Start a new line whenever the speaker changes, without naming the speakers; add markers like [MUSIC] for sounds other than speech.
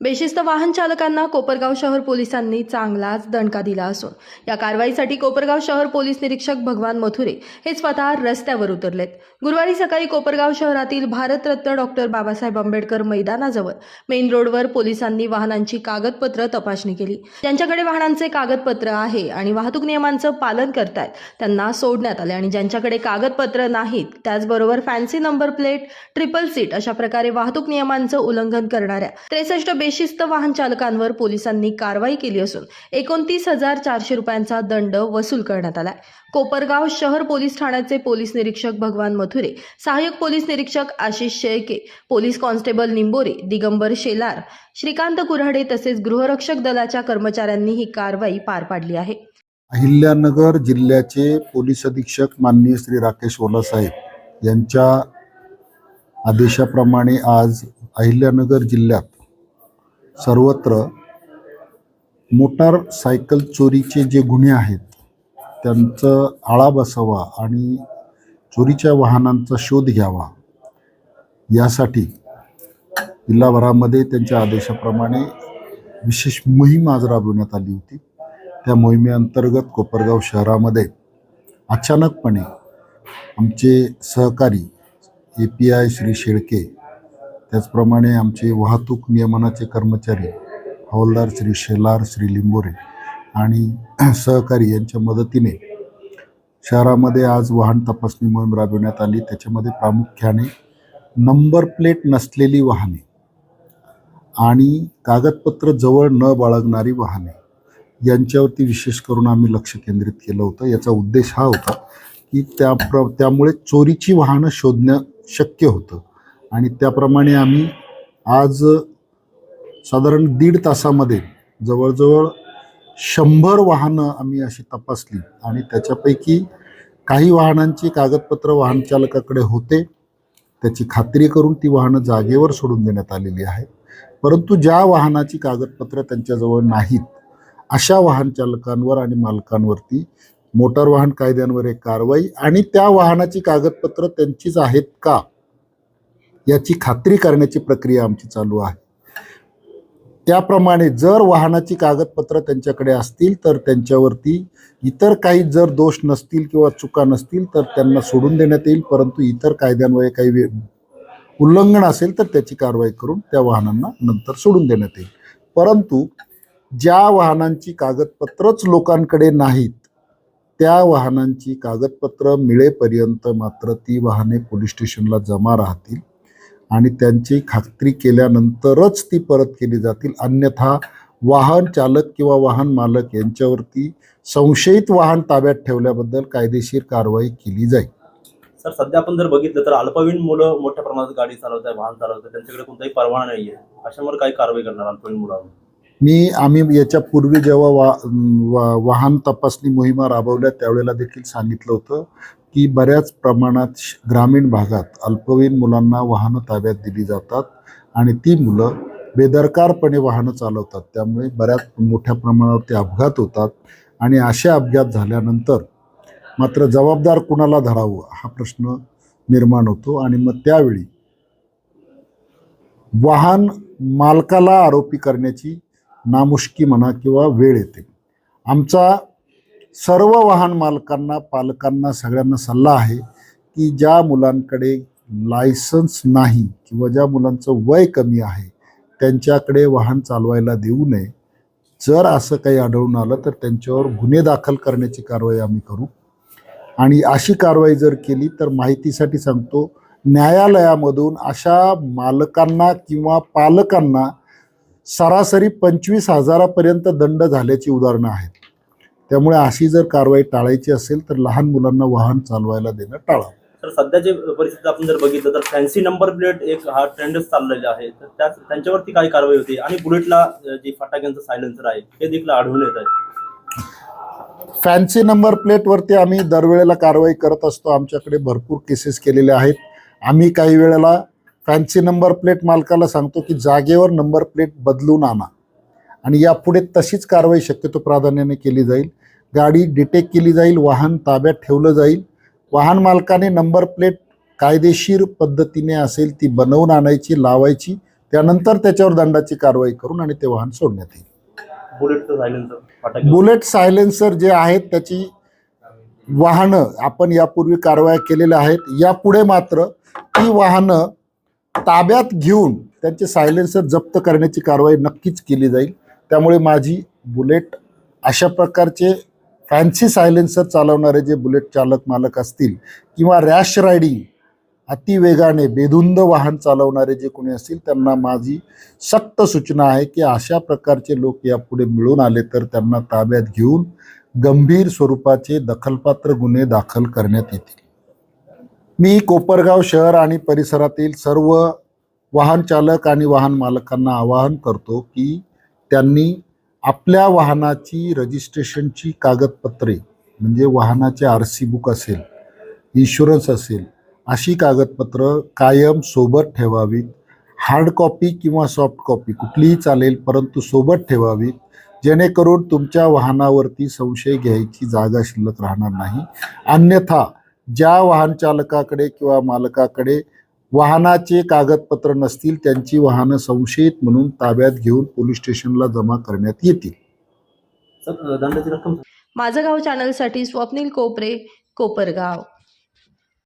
बेशिस्त वाहन चालकांना कोपरगाव शहर पोलिसांनी चांगलाच दणका दिला असून या कारवाईसाठी कोपरगाव शहर पोलीस निरीक्षक भगवान मथुरे हे स्वतः रस्त्यावर उतरलेत. गुरुवारी सकाळी कोपरगाव शहरातील भारतरत्न डॉक्टर बाबासाहेब आंबेडकर मैदानाजवळ मेन रोडवर पोलिसांनी वाहनांची कागदपत्र तपासणी केली. ज्यांच्याकडे वाहनांचे कागदपत्र आहे आणि वाहतूक नियमांचं पालन करतायत त्यांना सोडण्यात आले आणि ज्यांच्याकडे कागदपत्र नाहीत त्याचबरोबर fancy number plate triple seat अशा प्रकारे वाहतूक नियमांचं उल्लंघन करणाऱ्या त्रेसष्ट बेशिस्त वाहन चालकांवर पोलिसांनी कारवाई केली असून एकोणतीस हजार चारशे रुपयांचा दंड वसूल करण्यात आलाय. कोपरगाव शहर पोलीस ठाण्याचे पोलीस निरीक्षक भगवान मथुरे सहाय्यक पोलीस निरीक्षक आशिष शेळके पोलीस कॉन्स्टेबल निंबोरे दिगंबर शेलार श्रीकांत कुऱ्हाडे तसेच गृहरक्षक दलाच्या कर्मचाऱ्यांनी ही कारवाई पार पाडली आहे.
अहिल्यानगर जिल्ह्याचे पोलीस अधीक्षक माननीय श्री राकेश ओलासाहेब यांच्या आदेशाप्रमाणे आज अहिल्यानगर जिल्ह्यात सर्वत्र मोटारसायकल चोरीचे जे गुन्हे आहेत त्यांचं आळा बसावा आणि चोरीच्या वाहनांचा शोध घ्यावा यासाठी जिल्हाभरामध्ये त्यांच्या आदेशाप्रमाणे विशेष मोहीम आज राबविण्यात आली होती. त्या मोहिमेअंतर्गत कोपरगाव शहरामध्ये अचानकपणे आमचे सहकारी A P I Shri Shelke त्याचप्रमाणे आमचे वाहतूक नियमनाचे कर्मचारी हवालदार श्री शेलार श्री लिंबोरे आणि [CLEARS THROAT] सहकारी यांच्या मदतीने शहरामध्ये आज वाहन तपासणी मोहीम राबविण्यात आली. त्याच्यामध्ये प्रामुख्याने नंबर प्लेट नसलेली वाहने आणि कागदपत्र जवळ न बाळगणारी वाहने यांच्यावरती विशेष करून आम्ही लक्ष केंद्रित केलं होतं. याचा उद्देश हा होता की त्या प्र त्यामुळे चोरीची वाहनं शोधणं शक्य होतं. आणि त्याप्रमाणे आम्ही आज साधारण दीड तासामध्ये जवळजवळ शंभर वाहनं आम्ही अशी तपासली आणि त्याच्यापैकी काही वाहनांची कागदपत्र वाहन चालकाकडे होते. त्याची खात्री करून ती वाहनं जागेवर सोडून देण्यात आलेली आहेत परंतु ज्या वाहनाची कागदपत्र त्यांच्याजवळ नाहीत अशा वाहन चालकांवर आणि मालकांवरती मोटार वाहन कायद्यांवर एक कारवाई आणि त्या वाहनाची कागदपत्र त्यांचीच आहेत का? याची खात्री करण्याची प्रक्रिया आमची चालू आहे. त्याप्रमाणे जर वाहनाची कागदपत्र त्यांच्याकडे असतील तर त्यांच्यावरती इतर काही जर दोष नसतील किंवा चुका नसतील तर त्यांना सोडून देण्यात येईल. परंतु इतर कायद्यांवर काही वे- उल्लंघन असेल तर त्याची कारवाई करून त्या वाहनांना नंतर सोडून देण्यात येईल. परंतु ज्या वाहनांची कागदपत्रच लोकांकडे नाहीत त्या वाहनांची कागदपत्र मिळेपर्यंत मात्र ती वाहने पोलीस स्टेशनला जमा राहतील. आणि त्यांची खात्री केल्यानंतरच ती परत केली जातील. अन्यथा वाहन चालक किंवा वाहन मालक यांच्यावरती संशयित वाहन ताब्यात ठेवल्याबद्दल कायदेशीर कारवाई केली जाईल.
सर सध्या आपण जर बघितलं तर अल्पवयीन मुलं मोठ्या प्रमाणात गाडी चालवत आहे वाहन चालवत आहे त्यांच्याकडे कोणताही परवाना नाही आहे अशामुळे काही कारवाई करणार अल्पवयीन मुलांवर?
मी आम्ही याच्या पूर्वी जेव्हा वा वा वाहन तपासणी मोहिमा राबवल्या त्यावेळेला देखील सांगितलं होतं. की बऱ्याच प्रमाणात श- ग्रामीण भागात अल्पवयीन मुलांना वाहनं ताब्यात दिली जातात आणि ती मुलं बेदरकारपणे वाहनं चालवतात. त्यामुळे बऱ्याच मोठ्या प्रमाणावरती अपघात होतात आणि असे अपघात झाल्यानंतर मात्र जबाबदार कुणाला धरावं हा प्रश्न निर्माण होतो आणि मग त्यावेळी वाहन मालकाला आरोपी करण्याची नामुष्की म्हणा किंवा वेळ येते. आमचा सर्व वाहन मालकांना पालकांना सगळ्यांना सल्ला आहे की ज्या मुलांकडे लायसन्स नाही किंवा ज्या मुलांचं वय कमी आहे त्यांच्याकडे वाहन चालवायला देऊ नये. जर असं काही आढळून आलं तर त्यांच्यावर गुन्हे दाखल करण्याची कारवाई आम्ही करू. आणि अशी कारवाई जर केली तर माहितीसाठी सांगतो न्यायालयामधून अशा मालकांना किंवा पालकांना सरासरी पंचवीस हजारापर्यंत दंड झाल्याची उदाहरणं आहेत. त्यामुळे अशी जर कारवाई टाळायची असेल तर लहान मुलांना वाहन चालवायला देणं टाळा
तर सध्याची परिस्थिती आपण जर बघितलं तर फॅन्सी नंबर प्लेट एक हा ट्रेंडच चाललेला आहे. तर त्या त्यांच्यावरती काय कारवाई होती आणि बुलेटला जे फटाक्यांचं सायलेन्सर आहे हे देखील आढळून येत आहे.
फॅन्सी नंबर प्लेटवरती आम्ही दरवेळेला कारवाई करत असतो. आमच्याकडे भरपूर केसेस केलेले आहेत. आम्ही काही वेळेला फॅन्सी नंबर प्लेट मालकाला सांगतो की जागेवर नंबर प्लेट बदलून आणा. आणि यापुढे तशीच कारवाई शक्यतो प्राधान्याने केली जाईल. गाडी डिटेक्ट केली जाईल वाहन ताब्यात ठेवलं जाईल. वाहन मालकाने नंबर प्लेट कायदेशीर पद्धतीने असेल ती बनवून आणायची लावायची. त्यानंतर त्याच्यावर दंडाची कारवाई करून आणि ते वाहन सोडण्यात येईल. बुलेट सायलेन्सर जे आहेत त्याची वाहनं आपण यापूर्वी कारवाया केलेल्या आहेत. यापुढे मात्र ती वाहनं ताब्यात घेऊन त्यांचे सायलेन्सर जप्त करण्याची कारवाई नक्कीच केली जाईल. त्यामुळे माझी बुलेट अशा प्रकारचे फॅन्सी सायलेन्सर चालवणारे जे बुलेट चालक मालक असतील किंवा रॅश रायडिंग अतिवेगाने बेधुंद वाहन चालवणारे जे कोणी असतील त्यांना माझी सक्त सूचना आहे की अशा प्रकारचे लोक यापुढे मिळून आले तर त्यांना ताब्यात घेऊन गंभीर स्वरूपाचे दखलपात्र गुन्हे दाखल करण्यात येतील. मी कोपरगाव शहर आणि परिसरातील सर्व वाहन चालक आणि वाहन मालकांना आवाहन करतो की त्यांनी आपल्या वाहनाची रजिस्ट्रेशनची कागदपत्रे म्हणजे वाहनाचे आर सी बुक असेल इन्शुरन्स असेल अशी कागदपत्र कायम सोबत ठेवावीत. हार्ड कॉपी किंवा सॉफ्ट कॉपी कुठलीही चालेल परंतु सोबत ठेवावीत. जेणेकरून तुमच्या वाहनावरती संशय घ्यायची जागा शिल्लक राहणार नाही. अन्यथा ज्या वाहनचालकाकडे किंवा मालकाकडे वाहनाचे कागदपत्र नसतील त्यांची वाहनं संशयित म्हणून ताब्यात घेऊन पोलीस स्टेशनला जमा करण्यात येतील.
सर दंडाची रक्कम
माझं गाव चॅनलसाठी स्वप्नील कोपरे कोपरगाव.